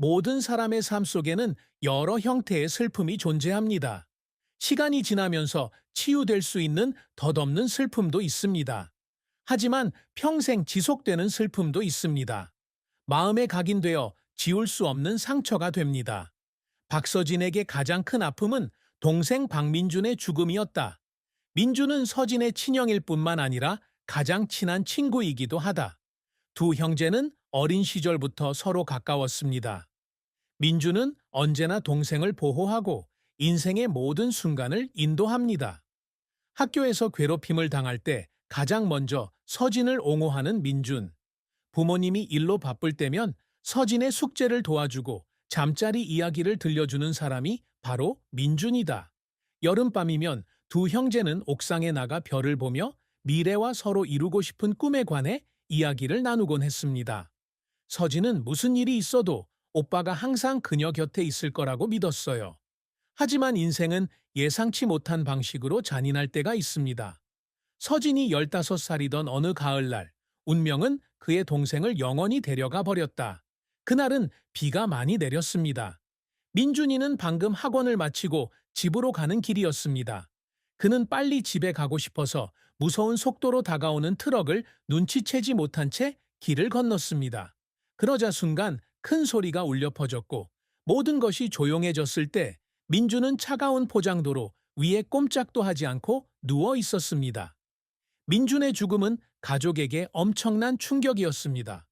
모든 사람의 삶 속에는 여러 형태의 슬픔이 존재합니다. 시간이 지나면서 치유될 수 있는 덧없는 슬픔도 있습니다. 하지만 평생 지속되는 슬픔도 있습니다. 마음에 각인되어 지울 수 없는 상처가 됩니다. 박서진에게 가장 큰 아픔은 동생 박민준의 죽음이었다. 민준은 서진의 친형일 뿐만 아니라 가장 친한 친구이기도 하다. 두 형제는 어린 시절부터 서로 가까웠습니다. 민준은 언제나 동생을 보호하고 인생의 모든 순간을 인도합니다. 학교에서 괴롭힘을 당할 때 가장 먼저 서진을 옹호하는 민준. 부모님이 일로 바쁠 때면 서진의 숙제를 도와주고 잠자리 이야기를 들려주는 사람이 바로 민준이다. 여름밤이면 두 형제는 옥상에 나가 별을 보며 미래와 서로 이루고 싶은 꿈에 관해 이야기를 나누곤 했습니다. 서진은 무슨 일이 있어도 오빠가 항상 그녀 곁에 있을 거라고 믿었어요. 하지만 인생은 예상치 못한 방식으로 잔인할 때가 있습니다. 서진이 15살이던 어느 가을날, 운명은 그의 동생을 영원히 데려가 버렸다. 그날은 비가 많이 내렸습니다. 민준이는 방금 학원을 마치고 집으로 가는 길이었습니다. 그는 빨리 집에 가고 싶어서 무서운 속도로 다가오는 트럭을 눈치채지 못한 채 길을 건넜습니다. 그러자 순간 큰 소리가 울려 퍼졌고 모든 것이 조용해졌을 때 민주는 차가운 포장도로 위에 꼼짝도 하지 않고 누워 있었습니다. 민준의 죽음은 가족에게 엄청난 충격이었습니다.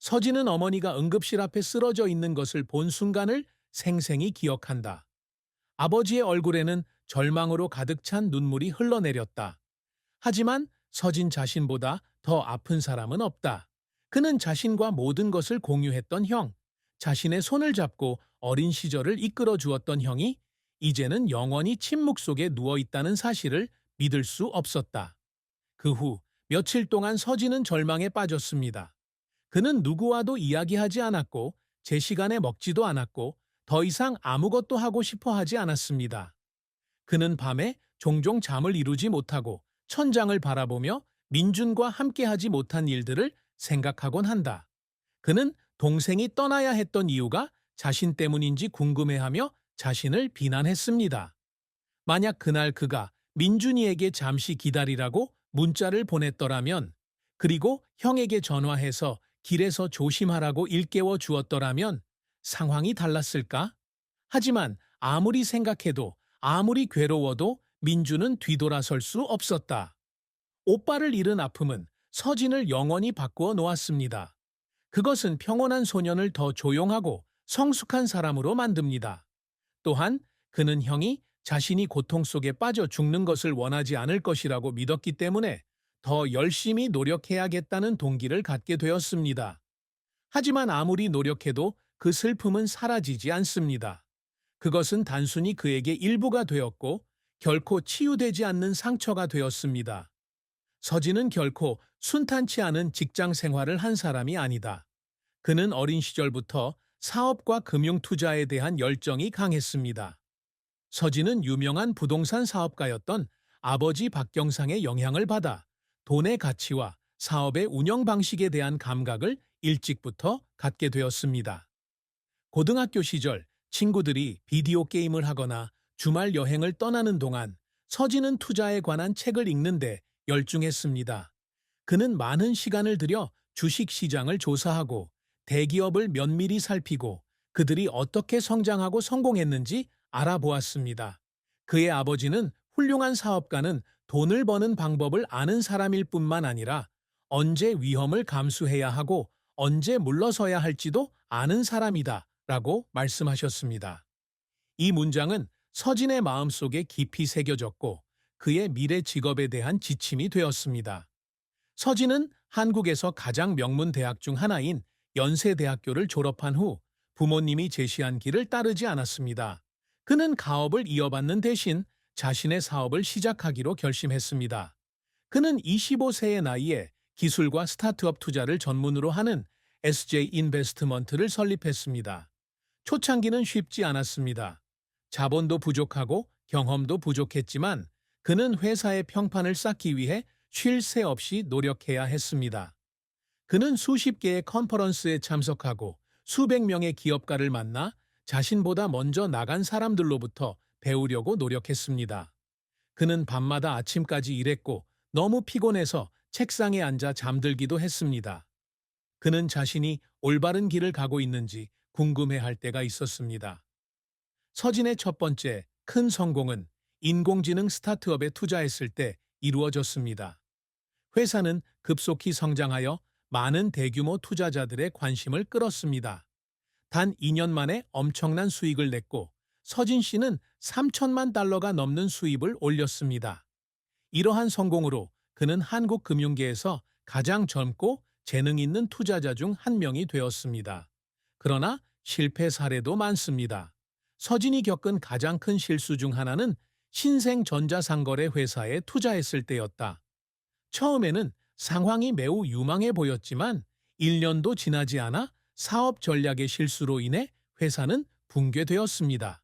서진은 어머니가 응급실 앞에 쓰러져 있는 것을 본 순간을 생생히 기억한다. 아버지의 얼굴에는 절망으로 가득 찬 눈물이 흘러내렸다. 하지만 서진 자신보다 더 아픈 사람은 없다. 그는 자신과 모든 것을 공유했던 형, 자신의 손을 잡고 어린 시절을 이끌어 주었던 형이 이제는 영원히 침묵 속에 누워 있다는 사실을 믿을 수 없었다. 그 후 며칠 동안 서진은 절망에 빠졌습니다. 그는 누구와도 이야기하지 않았고 제 시간에 먹지도 않았고 더 이상 아무것도 하고 싶어 하지 않았습니다. 그는 밤에 종종 잠을 이루지 못하고 천장을 바라보며 민준과 함께하지 못한 일들을 생각하곤 한다. 그는 동생이 떠나야 했던 이유가 자신 때문인지 궁금해하며 자신을 비난했습니다. 만약 그날 그가 민준이에게 잠시 기다리라고 문자를 보냈더라면 그리고 형에게 전화해서 길에서 조심하라고 일깨워 주었더라면 상황이 달랐을까? 하지만 아무리 생각해도 아무리 괴로워도 민주는 뒤돌아설 수 없었다. 오빠를 잃은 아픔은 서진을 영원히 바꾸어 놓았습니다. 그것은 평온한 소년을 더 조용하고 성숙한 사람으로 만듭니다. 또한 그는 형이 자신이 고통 속에 빠져 죽는 것을 원하지 않을 것이라고 믿었기 때문에 더 열심히 노력해야겠다는 동기를 갖게 되었습니다. 하지만 아무리 노력해도 그 슬픔은 사라지지 않습니다. 그것은 단순히 그에게 일부가 되었고 결코 치유되지 않는 상처가 되었습니다. 서진은 결코 순탄치 않은 직장 생활을 한 사람이 아니다. 그는 어린 시절부터 사업과 금융 투자에 대한 열정이 강했습니다. 서진은 유명한 부동산 사업가였던 아버지 박경상의 영향을 받아 돈의 가치와 사업의 운영 방식에 대한 감각을 일찍부터 갖게 되었습니다. 고등학교 시절 친구들이 비디오 게임을 하거나 주말 여행을 떠나는 동안 서진은 투자에 관한 책을 읽는데 열중했습니다. 그는 많은 시간을 들여 주식 시장을 조사하고 대기업을 면밀히 살피고 그들이 어떻게 성장하고 성공했는지 알아보았습니다. 그의 아버지는 훌륭한 사업가는 돈을 버는 방법을 아는 사람일 뿐만 아니라 언제 위험을 감수해야 하고 언제 물러서야 할지도 아는 사람이다 라고 말씀하셨습니다. 이 문장은 서진의 마음속에 깊이 새겨졌고 그의 미래 직업에 대한 지침이 되었습니다. 서진은 한국에서 가장 명문 대학 중 하나인 연세대학교를 졸업한 후 부모님이 제시한 길을 따르지 않았습니다. 그는 가업을 이어받는 대신 자신의 사업을 시작하기로 결심했습니다. 그는 25세의 나이에 기술과 스타트업 투자를 전문으로 하는 SJ 인베스트먼트를 설립했습니다. 초창기는 쉽지 않았습니다. 자본도 부족하고 경험도 부족했지만 그는 회사의 평판을 쌓기 위해 쉴 새 없이 노력해야 했습니다. 그는 수십 개의 컨퍼런스에 참석하고 수백 명의 기업가를 만나 자신보다 먼저 나간 사람들로부터 배우려고 노력했습니다. 그는 밤마다 아침까지 일했고 너무 피곤해서 책상에 앉아 잠들기도 했습니다. 그는 자신이 올바른 길을 가고 있는지 궁금해할 때가 있었습니다. 서진의 첫 번째 큰 성공은 인공지능 스타트업에 투자했을 때 이루어졌습니다. 회사는 급속히 성장하여 많은 대규모 투자자들의 관심을 끌었습니다. 단 2년 만에 엄청난 수익을 냈고 서진 씨는 3천만 달러가 넘는 수입을 올렸습니다. 이러한 성공으로 그는 한국 금융계에서 가장 젊고 재능 있는 투자자 중 한 명이 되었습니다. 그러나 실패 사례도 많습니다. 서진이 겪은 가장 큰 실수 중 하나는 신생 전자상거래 회사에 투자했을 때였다. 처음에는 상황이 매우 유망해 보였지만 1년도 지나지 않아 사업 전략의 실수로 인해 회사는 붕괴되었습니다.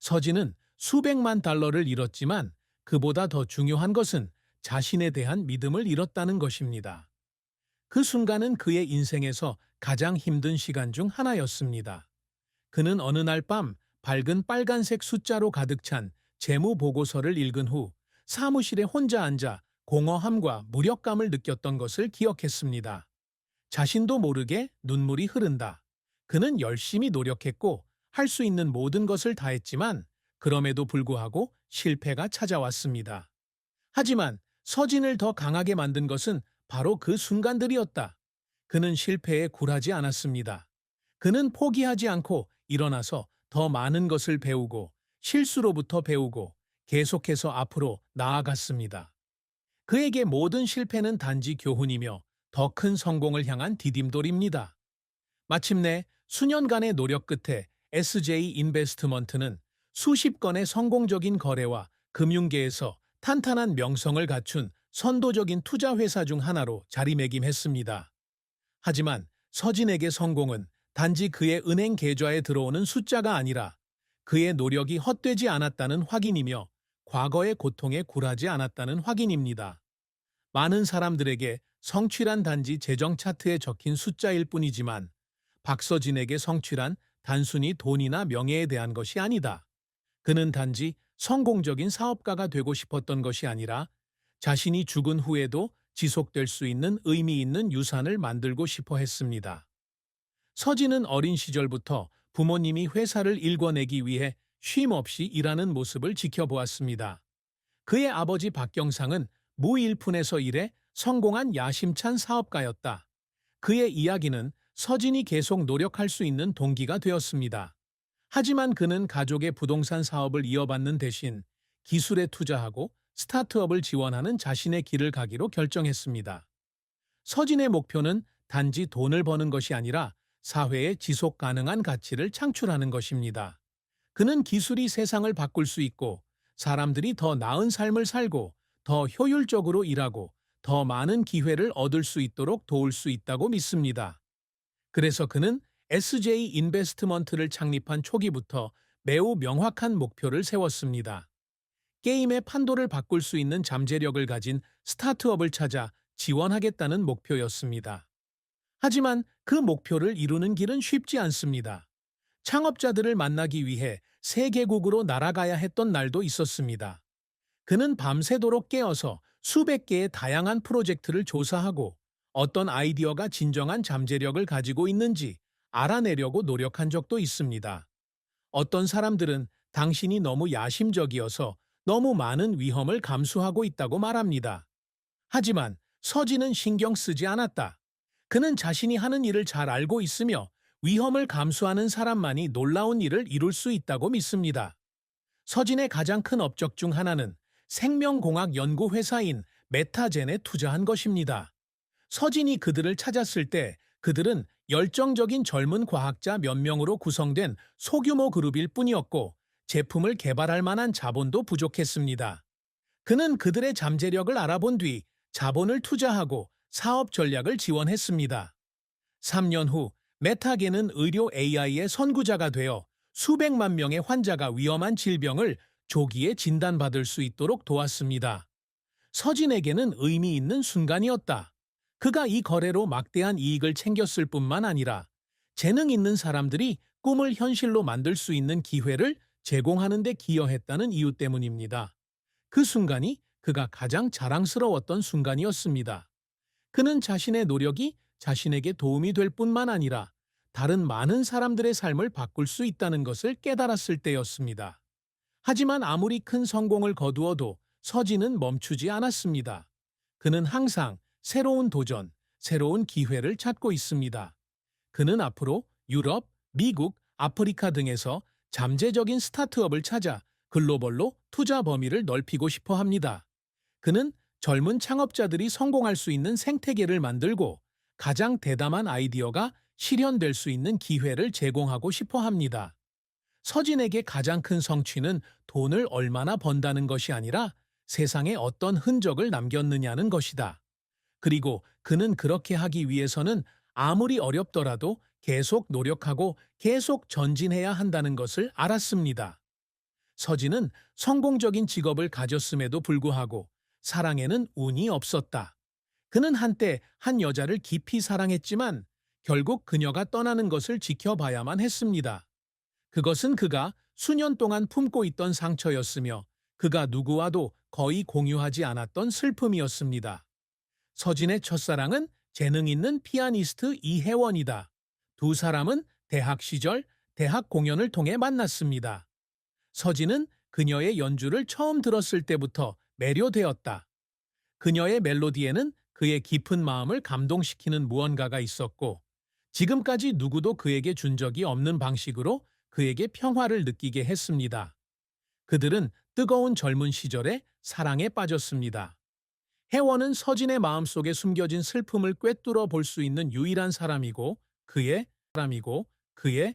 서진은 수백만 달러를 잃었지만 그보다 더 중요한 것은 자신에 대한 믿음을 잃었다는 것입니다. 그 순간은 그의 인생에서 가장 힘든 시간 중 하나였습니다. 그는 어느 날 밤 밝은 빨간색 숫자로 가득 찬 재무 보고서를 읽은 후 사무실에 혼자 앉아 공허함과 무력감을 느꼈던 것을 기억했습니다. 자신도 모르게 눈물이 흐른다. 그는 열심히 노력했고 할 수 있는 모든 것을 다했지만 그럼에도 불구하고 실패가 찾아왔습니다. 하지만 서진을 더 강하게 만든 것은 바로 그 순간들이었다. 그는 실패에 굴하지 않았습니다. 그는 포기하지 않고 일어나서 더 많은 것을 배우고 실수로부터 배우고 계속해서 앞으로 나아갔습니다. 그에게 모든 실패는 단지 교훈이며 더 큰 성공을 향한 디딤돌입니다. 마침내 수년간의 노력 끝에 SJ 인베스트먼트는 수십 건의 성공적인 거래와 금융계에서 탄탄한 명성을 갖춘 선도적인 투자 회사 중 하나로 자리매김했습니다. 하지만 서진에게 성공은 단지 그의 은행 계좌에 들어오는 숫자가 아니라 그의 노력이 헛되지 않았다는 확인이며 과거의 고통에 굴하지 않았다는 확인입니다. 많은 사람들에게 성취란 단지 재정 차트에 적힌 숫자일 뿐이지만 박서진에게 성취란 단순히 돈이나 명예에 대한 것이 아니다. 그는 단지 성공적인 사업가가 되고 싶었던 것이 아니라 자신이 죽은 후에도 지속될 수 있는 의미 있는 유산을 만들고 싶어 했습니다. 서진은 어린 시절부터 부모님이 회사를 일궈내기 위해 쉼 없이 일하는 모습을 지켜보았습니다. 그의 아버지 박경상은 무일푼에서 일해 성공한 야심찬 사업가였다. 그의 이야기는 서진이 계속 노력할 수 있는 동기가 되었습니다. 하지만 그는 가족의 부동산 사업을 이어받는 대신 기술에 투자하고 스타트업을 지원하는 자신의 길을 가기로 결정했습니다. 서진의 목표는 단지 돈을 버는 것이 아니라 사회에 지속 가능한 가치를 창출하는 것입니다. 그는 기술이 세상을 바꿀 수 있고 사람들이 더 나은 삶을 살고 더 효율적으로 일하고 더 많은 기회를 얻을 수 있도록 도울 수 있다고 믿습니다. 그래서 그는 SJ 인베스트먼트를 창립한 초기부터 매우 명확한 목표를 세웠습니다. 게임의 판도를 바꿀 수 있는 잠재력을 가진 스타트업을 찾아 지원하겠다는 목표였습니다. 하지만 그 목표를 이루는 길은 쉽지 않습니다. 창업자들을 만나기 위해 세계국으로 날아가야 했던 날도 있었습니다. 그는 밤새도록 깨어서 수백 개의 다양한 프로젝트를 조사하고 어떤 아이디어가 진정한 잠재력을 가지고 있는지 알아내려고 노력한 적도 있습니다. 어떤 사람들은 당신이 너무 야심적이어서 너무 많은 위험을 감수하고 있다고 말합니다. 하지만 서진은 신경 쓰지 않았다. 그는 자신이 하는 일을 잘 알고 있으며 위험을 감수하는 사람만이 놀라운 일을 이룰 수 있다고 믿습니다. 서진의 가장 큰 업적 중 하나는 생명공학 연구회사인 메타젠에 투자한 것입니다. 서진이 그들을 찾았을 때 그들은 열정적인 젊은 과학자 몇 명으로 구성된 소규모 그룹일 뿐이었고 제품을 개발할 만한 자본도 부족했습니다. 그는 그들의 잠재력을 알아본 뒤 자본을 투자하고 사업 전략을 지원했습니다. 3년 후 메타게는 의료 AI의 선구자가 되어 수백만 명의 환자가 위험한 질병을 조기에 진단받을 수 있도록 도왔습니다. 서진에게는 의미 있는 순간이었다. 그가 이 거래로 막대한 이익을 챙겼을 뿐만 아니라 재능 있는 사람들이 꿈을 현실로 만들 수 있는 기회를 제공하는 데 기여했다는 이유 때문입니다. 그 순간이 그가 가장 자랑스러웠던 순간이었습니다. 그는 자신의 노력이 자신에게 도움이 될 뿐만 아니라 다른 많은 사람들의 삶을 바꿀 수 있다는 것을 깨달았을 때였습니다. 하지만 아무리 큰 성공을 거두어도 서진은 멈추지 않았습니다. 그는 항상 새로운 도전, 새로운 기회를 찾고 있습니다. 그는 앞으로 유럽, 미국, 아프리카 등에서 잠재적인 스타트업을 찾아 글로벌로 투자 범위를 넓히고 싶어 합니다. 그는 젊은 창업자들이 성공할 수 있는 생태계를 만들고 가장 대담한 아이디어가 실현될 수 있는 기회를 제공하고 싶어 합니다. 서진에게 가장 큰 성취는 돈을 얼마나 번다는 것이 아니라 세상에 어떤 흔적을 남겼느냐는 것이다. 그리고 그는 그렇게 하기 위해서는 아무리 어렵더라도 계속 노력하고 계속 전진해야 한다는 것을 알았습니다. 서진은 성공적인 직업을 가졌음에도 불구하고 사랑에는 운이 없었다. 그는 한때 한 여자를 깊이 사랑했지만 결국 그녀가 떠나는 것을 지켜봐야만 했습니다. 그것은 그가 수년 동안 품고 있던 상처였으며 그가 누구와도 거의 공유하지 않았던 슬픔이었습니다. 서진의 첫사랑은 재능 있는 피아니스트 이혜원이다. 두 사람은 대학 시절 대학 공연을 통해 만났습니다. 서진은 그녀의 연주를 처음 들었을 때부터 매료되었다. 그녀의 멜로디에는 그의 깊은 마음을 감동시키는 무언가가 있었고, 지금까지 누구도 그에게 준 적이 없는 방식으로 그에게 평화를 느끼게 했습니다. 그들은 뜨거운 젊은 시절에 사랑에 빠졌습니다. 혜원은 서진의 마음속에 숨겨진 슬픔을 꿰뚫어 볼 수 있는 유일한 사람이고 그의 사람이고 그의